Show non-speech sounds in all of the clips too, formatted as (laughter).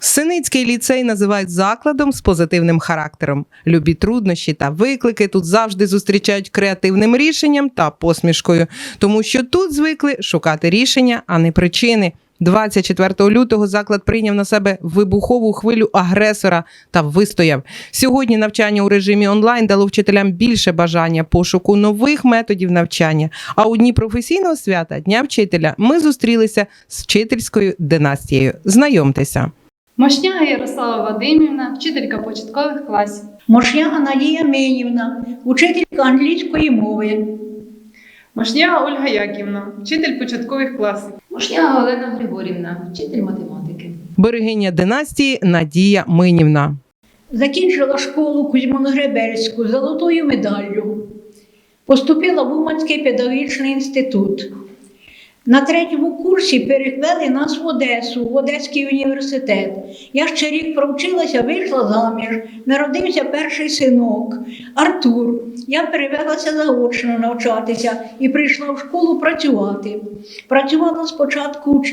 Синицький ліцей називають закладом з позитивним характером. Любі труднощі та виклики тут завжди зустрічають креативним рішенням та посмішкою, тому що тут звикли шукати рішення, а не причини. 24 лютого заклад прийняв на себе вибухову хвилю агресора та вистояв. Сьогодні навчання у режимі онлайн дало вчителям більше бажання пошуку нових методів навчання. А у дні професійного свята Дня вчителя ми зустрілися з вчительською династією. Знайомтеся. Мощняга Ярослава Вадимівна, вчителька початкових класів. Мошняга Надія Менівна, учителька англійської мови. Машняга Ольга Яківна, вчитель початкових класів. Мошняга Олена Григорівна, вчитель математики. Берегиня династії Надія Минівна. Закінчила школу Кузьмоно-Гребельську золотою медаллю. Поступила в Уманський педагогічний інститут. На третьому курсі перевели нас в Одесу, в Одеський університет. Я ще рік провчилася, вийшла заміж, народився перший синок Артур. Я перевелася заочно навчатися і прийшла в школу працювати. Працювала спочатку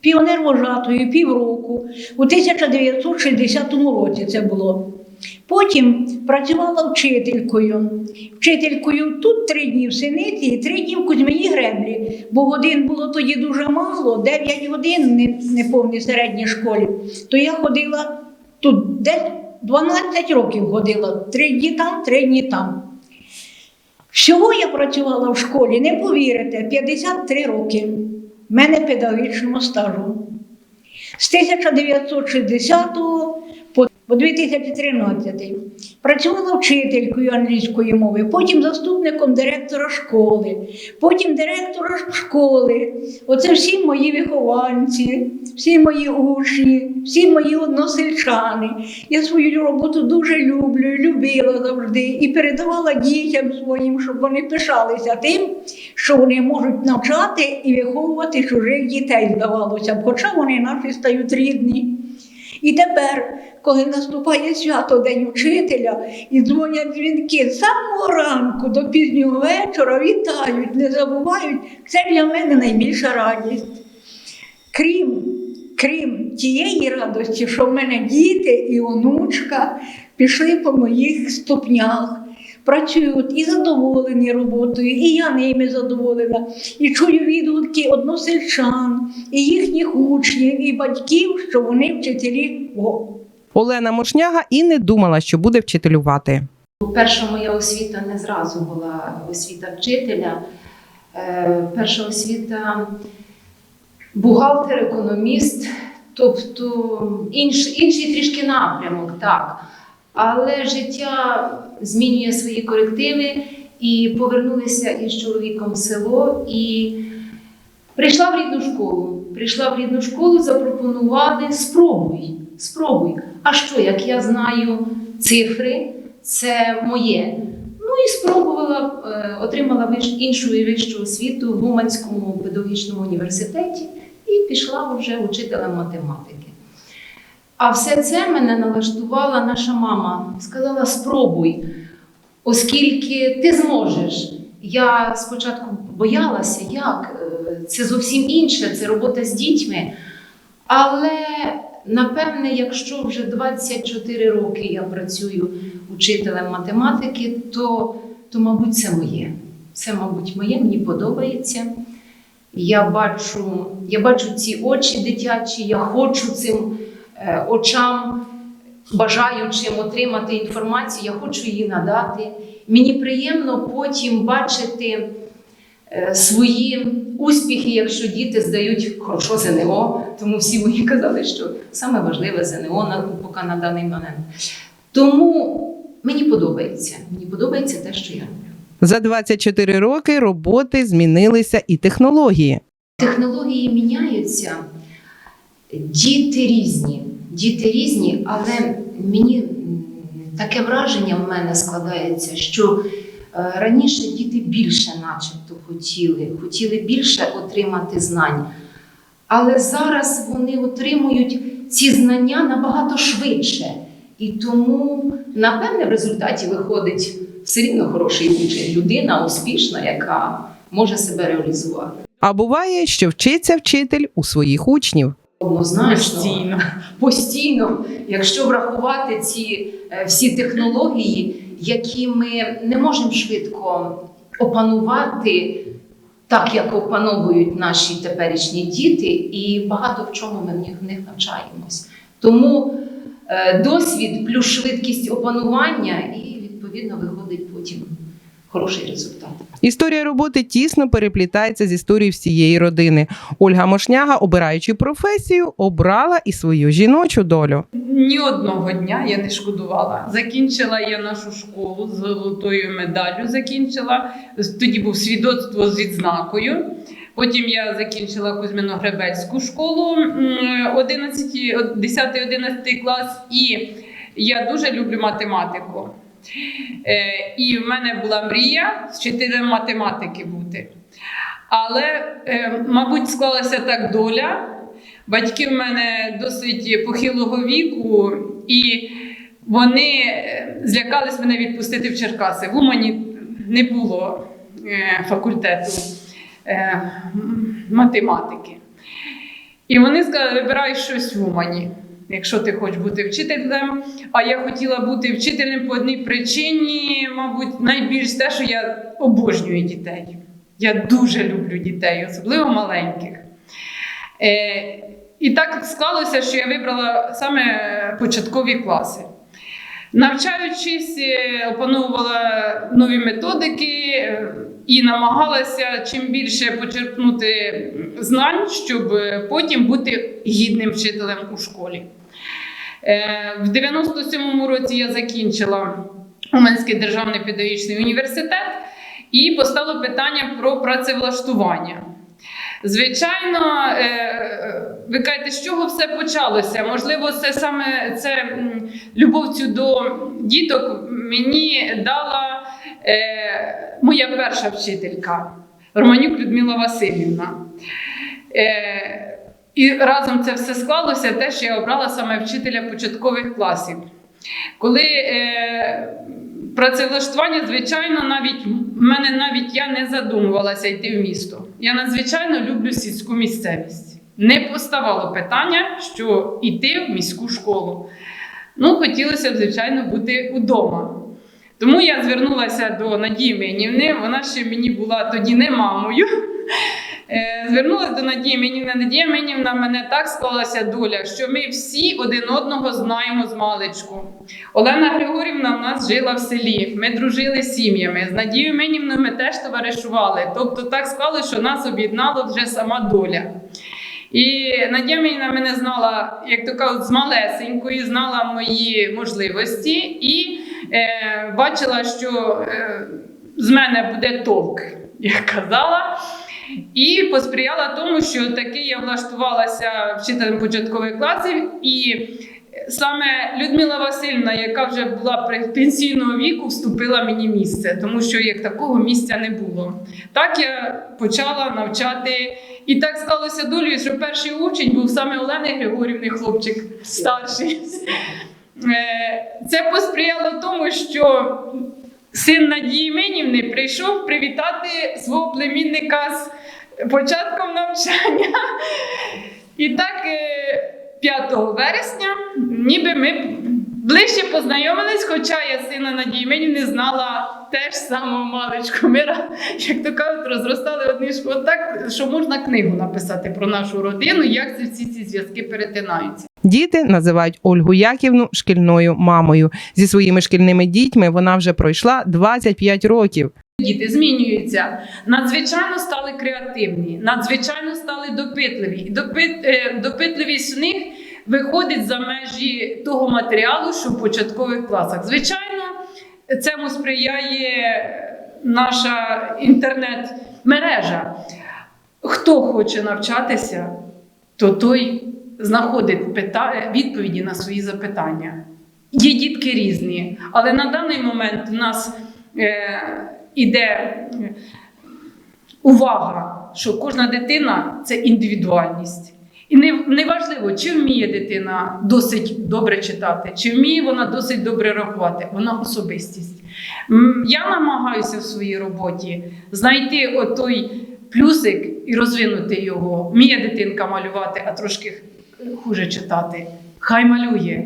піонервожатою півроку, у 1960 році це було. Потім працювала вчителькою. Вчителькою тут три дні в синиці і три дні в Кузьмині греблі, бо годин було тоді дуже мало, 9 годин не, повній середній школі. То я ходила тут десь 12 років ходила, три дні там, три дні там. Всього я працювала в школі, не повірите, 53 роки. В мене педагогічного стажу. З 1960 по 2013 працювала вчителькою англійської мови, потім заступником директора школи, потім директора школи. Оце всі мої вихованці, всі мої учні, всі мої односельчани. Я свою роботу дуже люблю, любила завжди і передавала дітям своїм, щоб вони пишалися тим, що вони можуть навчати і виховувати чужих дітей, здавалося б, хоча вони наші стають рідні. І тепер, коли наступає свято День учителя і дзвонять дзвінки з самого ранку до пізнього вечора, вітають, не забувають, це для мене найбільша радість. Крім, крім тієї радості, що в мене діти і онучка пішли по моїх ступнях. Працюють і задоволені роботою, і я ними задоволена. І чую відгуки односельчан, і їхніх учнів, і батьків, що вони вчителі. Олена Мошняга і не думала, що буде вчителювати. Перша моя освіта не зразу була освіта вчителя. Е, Перша освіта бухгалтер, економіст, тобто інш, інший трішки напрямок, так. Але життя змінює свої корективи і повернулися із чоловіком в село і прийшла в рідну школу. Прийшла в рідну школу, запропонували спробуй, спробуй. А що, як я знаю цифри, це моє. Ну і спробувала, е, отримала іншу і вищу освіту в Уманському педагогічному університеті і пішла вже учителем математики. А все це мене налаштувала наша мама. Сказала: спробуй, оскільки ти зможеш. Я спочатку боялася, як Е, це зовсім інше, це робота з дітьми. Але напевне, якщо вже 24 роки я працюю учителем математики, то, то мабуть, це моє. Це, мабуть, моє, мені подобається. Я бачу, я бачу ці очі дитячі, я хочу цим е, очам, бажаючим отримати інформацію, я хочу її надати. Мені приємно потім бачити свої успіхи, якщо діти здають хорошо ЗНО, тому всі мені казали, що саме важливе ЗНО на, поки на даний момент. Тому мені подобається. Мені подобається те, що я роблю. За 24 роки роботи змінилися і технології. Технології міняються, діти різні. Діти різні, але мені таке враження в мене складається, що е, раніше діти більше, начебто, хотіли, хотіли більше отримати знань. Але зараз вони отримують ці знання набагато швидше. І тому, напевне, в результаті виходить все рівно хороший учень, людина успішна, яка може себе реалізувати. А буває, що вчиться вчитель у своїх учнів. Однозначно. Постійно. постійно, якщо врахувати ці е, всі технології, які ми не можемо швидко опанувати, так як опановують наші теперішні діти, і багато в чому ми в них, навчаємось. Тому е, досвід плюс швидкість опанування, і відповідно виходить потім хороший результат. Історія роботи тісно переплітається з історією всієї родини. Ольга Мошняга, обираючи професію, обрала і свою жіночу долю. Ні одного дня я не шкодувала. Закінчила я нашу школу з золотою медаллю. Закінчила тоді був свідоцтво з відзнакою. Потім я закінчила Кузьмино-Гребельську школу 11, 10-11 клас, і я дуже люблю математику. Е, І в мене була мрія вчителем математики бути. Але, е, мабуть, склалася так доля. Батьки в мене досить похилого віку, і вони е, злякались мене відпустити в Черкаси. В Умані не було факультету математики. І вони сказали: вибирай щось в Умані, якщо ти хочеш бути вчителем. А я хотіла бути вчителем по одній причині, мабуть, найбільш те, що я обожнюю дітей. Я дуже люблю дітей, особливо маленьких. Е, і так склалося, що я вибрала саме початкові класи. Навчаючись, е, опановувала нові методики е, і намагалася чим більше почерпнути знань, щоб е, потім бути гідним вчителем у школі. Е, В 97-му році я закінчила Уманський державний педагогічний університет і постало питання про працевлаштування. Звичайно, е, ви кажете, з чого все почалося? Можливо, це саме це м, любов цю до діток мені дала е, моя перша вчителька Романюк Людмила Васильівна. Е, і разом це все склалося, те, що я обрала саме вчителя початкових класів. Коли е, працевлаштування, звичайно, навіть в мене навіть я не задумувалася йти в місто. Я надзвичайно люблю сільську місцевість. Не поставало питання, що йти в міську школу. Ну, хотілося б, звичайно, бути удома. Тому я звернулася до Надії Минівни, вона ще мені була тоді не мамою. Е, Звернулася до Надії Минівни. Надія Минівна мене так склалася доля, що ми всі один одного знаємо з маличку. Олена Григорівна в нас жила в селі. Ми дружили сім'ями. З Надією Минівною ми теж товаришували. Тобто так склалося, що нас об'єднала вже сама доля. І Надія Минівна мене знала, як то кажуть, з малесенької, знала мої можливості і е, бачила, що е, з мене буде толк, (laughs) як казала. І посприяла тому, що таки я влаштувалася вчителем початкових класів, і саме Людмила Васильівна, яка вже була пенсійного віку, вступила мені місце, тому що як такого місця не було. Так я почала навчати. І так сталося долею, що перший учень був саме Олени Григорівни, хлопчик старший. Е, Це посприяло тому, що син Надії Минівни прийшов привітати свого племінника з початком навчання. І так, е, 5 вересня, ніби ми ближче познайомились, хоча я сина Надії Минівни знала теж самого маличку. Ми, як то кажуть, розростали одні ж так, що можна книгу написати про нашу родину, як ці всі ці зв'язки перетинаються. Діти називають Ольгу Яківну шкільною мамою. Зі своїми шкільними дітьми вона вже пройшла 25 років. Діти змінюються, надзвичайно стали креативні, надзвичайно стали допитливі. І допит, е, допитливість в них виходить за межі того матеріалу, що в початкових класах. Звичайно, цьому сприяє наша інтернет-мережа. Хто хоче навчатися, то той знаходить пита- відповіді на свої запитання. Є дітки різні, але на даний момент в нас е, іде е, увага, що кожна дитина це індивідуальність. І не, неважливо, чи вміє дитина досить добре читати, чи вміє вона досить добре рахувати, вона особистість. Я намагаюся в своїй роботі знайти отой плюсик і розвинути його. Вміє дитинка малювати, а трошки хуже читати, хай малює.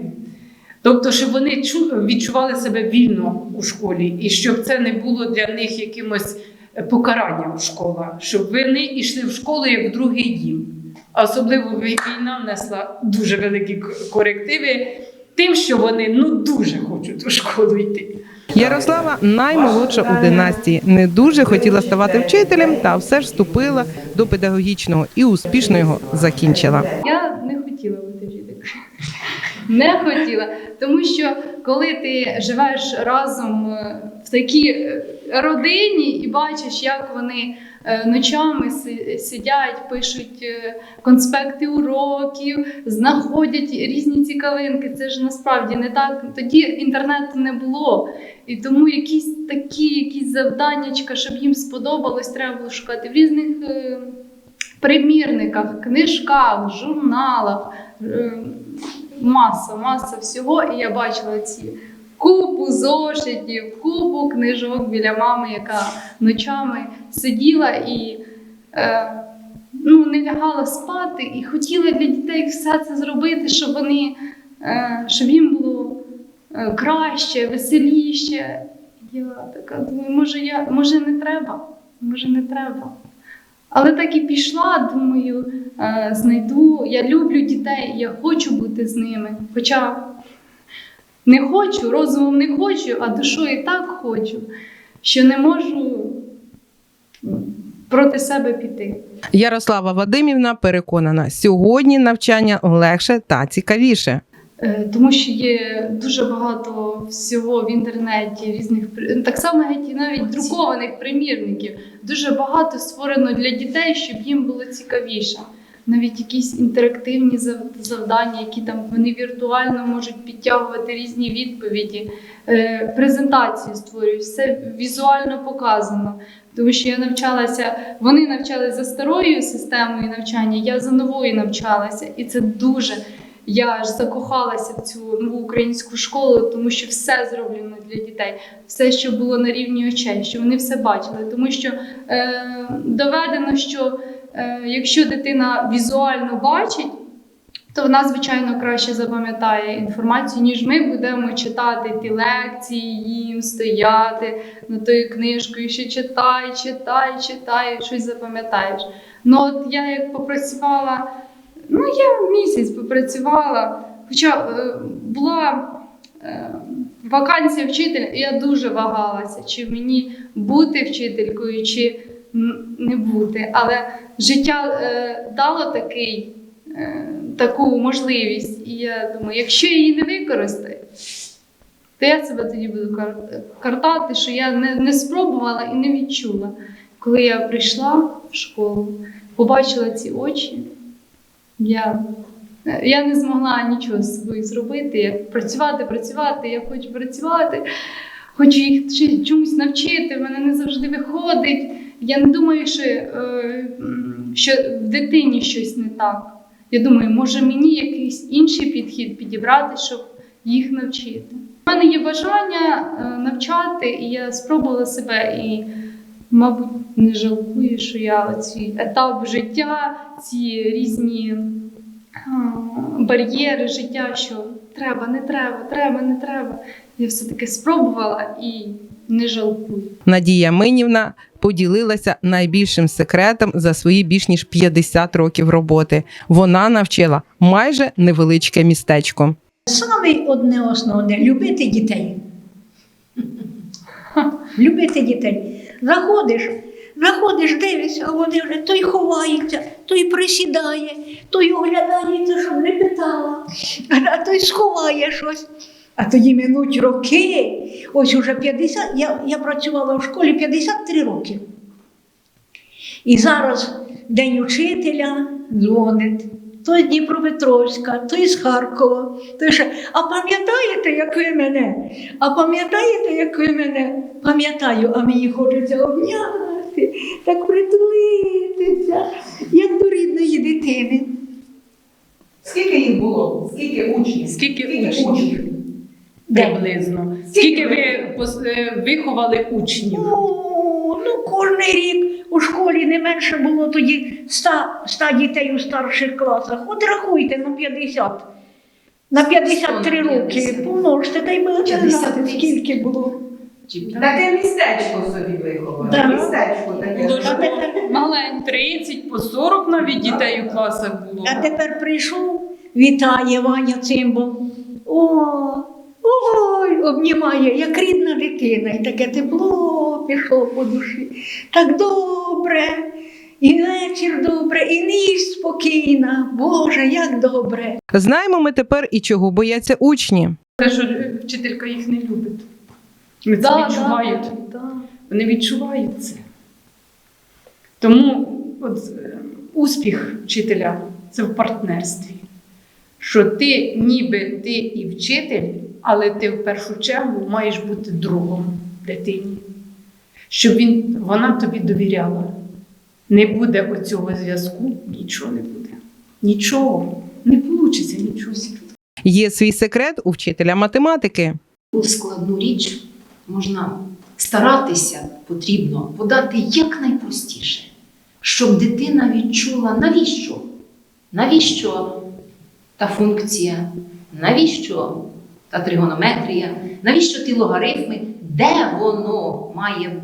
Тобто, щоб вони чу- відчували себе вільно у школі, і щоб це не було для них якимось е, покаранням школа, щоб вони йшли в школу як в другий дім. А особливо війна внесла дуже великі корективи тим, що вони ну дуже хочуть у школу йти. Ярослава наймолодша у династії. Не дуже хотіла ставати вчителем, та все ж вступила до педагогічного і успішно його закінчила. Я хотіла бути вчителькою. Не хотіла. Тому що коли ти живеш разом е, в такій е, родині і бачиш, як вони е, ночами сидять, пишуть конспекти уроків, знаходять різні цікавинки. Це ж насправді не так. Тоді інтернету не було. І тому якісь такі якісь завданнячка, щоб їм сподобалось, треба було шукати в різних примірниках, книжках, журналах. е, Маса, маса всього. І я бачила ці купу зошитів, купу книжок біля мами, яка ночами сиділа і е, ну, не лягала спати, і хотіла для дітей все це зробити, щоб вони, е, щоб їм було краще, веселіше. Я така думаю, може, я, може не треба, може не треба. Але так і пішла, думаю, е, знайду. Я люблю дітей, я хочу бути з ними. Хоча не хочу, розумом не хочу, а душою так хочу, що не можу проти себе піти. Ярослава Вадимівна переконана, сьогодні навчання легше та цікавіше. Е, Тому що є дуже багато всього в інтернеті, різних при- так само геть і навіть друкованих примірників. Дуже багато створено для дітей, щоб їм було цікавіше. Навіть якісь інтерактивні зав- завдання, які там вони віртуально можуть підтягувати різні відповіді, Е, презентації створюють, все візуально показано. Тому що я навчалася, вони навчалися за старою системою навчання, я за новою навчалася, і це дуже я аж закохалася в цю нову українську школу, тому що все зроблено для дітей, все, що було на рівні очей, що вони все бачили. Тому що е, доведено, що е, якщо дитина візуально бачить, то вона, звичайно, краще запам'ятає інформацію, ніж ми будемо читати ті лекції, їм стояти над тою книжкою, що читай, читай, читай, щось запам'ятаєш. Ну от я як попрацювала. Ну, я місяць попрацювала, хоча е, була е, вакансія вчителя, і я дуже вагалася, чи мені бути вчителькою, чи не бути. Але життя е, дало такий, таку можливість, і я думаю, якщо я її не використаю, то я себе тоді буду картати, що я не, не спробувала і не відчула. Коли я прийшла в школу, побачила ці очі. Я, я не змогла нічого з собою зробити. Працювати, працювати, я хочу працювати, хочу їх чомусь навчити, мене не завжди виходить. Я не думаю, що, е, що в дитині щось не так. Я думаю, може мені якийсь інший підхід підібрати, щоб їх навчити. У мене є бажання е, навчати, і я спробувала себе і, мабуть, не жалкую, що я цей етап життя, ці різні бар'єри життя, що треба, не треба, треба, не треба. Я все-таки спробувала і не жалкую. Надія Минівна поділилася найбільшим секретом за свої більш ніж 50 років роботи. Вона навчила майже невеличке містечко. Саме одне основне любити дітей. Любити дітей. Заходиш, заходиш, дивишся, а вони вже той ховається, той присідає, той оглядається, щоб не питала, а той сховає щось. А тоді минуть роки. Ось уже 50, я, я працювала в школі 53 роки. І зараз День учителя дзвонить. То з Дніпропетровська, то з Харкова. То ще, а пам'ятаєте, як ви мене? А пам'ятаєте, як ви мене? Пам'ятаю, а мені хочеться обняти, так притулитися, як до рідної дитини. Скільки їх було? Скільки учнів? Скільки учнів? Де? Приблизно. Скільки Скільки ви е, виховали учнів? Ну, Ну, рік у школі не менше було тоді 100, 100 дітей у старших класах. От рахуйте на 50. На 53 роки 150. помножте, та й будете 50 знати, скільки було. Таке містечко собі виховали. Да. Містечко таке. А малень 30 по 40 навіть дітей у класах було. а тепер прийшов, вітає Ваня Цимбал. О, ой, обнімає, як рідна дитина, і таке тепло пішло по душі. Так добре, і вечір добре, і ніч спокійна. Боже, як добре. Знаємо ми тепер і чого бояться учні. Те, що вчителька їх не любить. Вони це Да, відчувають. да, да. Вони відчувають це. Тому от, е, успіх вчителя це в партнерстві. Що ти ніби ти і вчитель, але ти в першу чергу маєш бути другом дитині. Щоб він, вона тобі довіряла. Не буде оцього зв'язку, нічого не буде. Нічого. Не вийде нічого. Є свій секрет у вчителя математики. Таку складну річ можна старатися потрібно подати якнайпростіше, щоб дитина відчула, навіщо? Навіщо та функція, навіщо та тригонометрія, навіщо ті логарифми, де воно має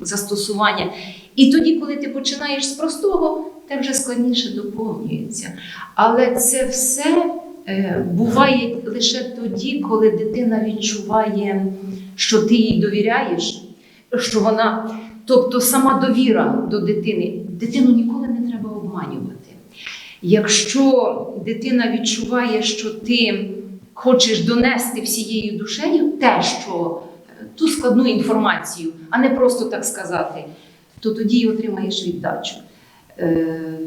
застосування. І тоді, коли ти починаєш з простого, те вже складніше доповнюється. Але це все е, буває лише тоді, коли дитина відчуває, що ти їй довіряєш, що вона, тобто сама довіра до дитини, дитину ніколи не треба обманювати. Якщо дитина відчуває, що ти хочеш донести всією душею те, що е, ту складну інформацію, а не просто так сказати, то тоді й отримаєш віддачу. Е,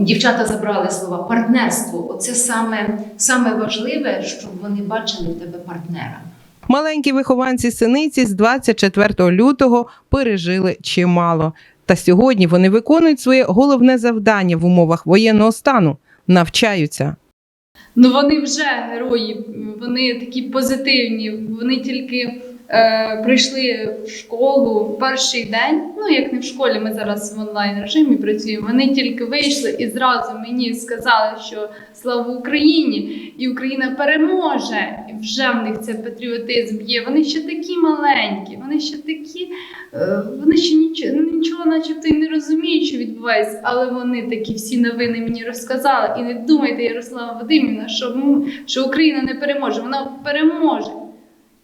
Дівчата забрали слова партнерство. Оце саме, саме важливе, щоб вони бачили в тебе партнера. Маленькі вихованці синиці з 24 лютого пережили чимало. Та сьогодні вони виконують своє головне завдання в умовах воєнного стану навчаються. Ну вони вже герої, вони такі позитивні. Вони тільки е, прийшли в школу в перший день. Ну як не в школі, ми зараз в онлайн режимі працюємо. Вони тільки вийшли і зразу мені сказали, що слава Україні, і Україна переможе. І вже в них це патріотизм є. Вони ще такі маленькі, вони ще такі, е, вони ще нічого, нічого, начебто, і не розуміють, що відбувається, але вони такі всі новини мені розказали. І не думайте, Ярослава Вадимівна, що, що Україна не переможе. Вона переможе.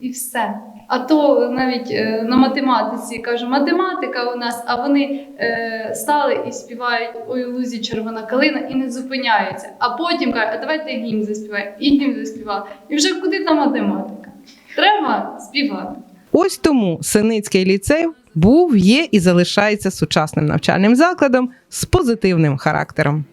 І все. А то навіть е, на математиці кажу, математика у нас, а вони е, стали і співають у лузі червона калина і не зупиняються. А потім кажуть, а давайте гімн заспіваємо. І гімн заспівали. І вже куди та математика? Треба співати. Ось тому Синицький ліцей був, є і залишається сучасним навчальним закладом з позитивним характером.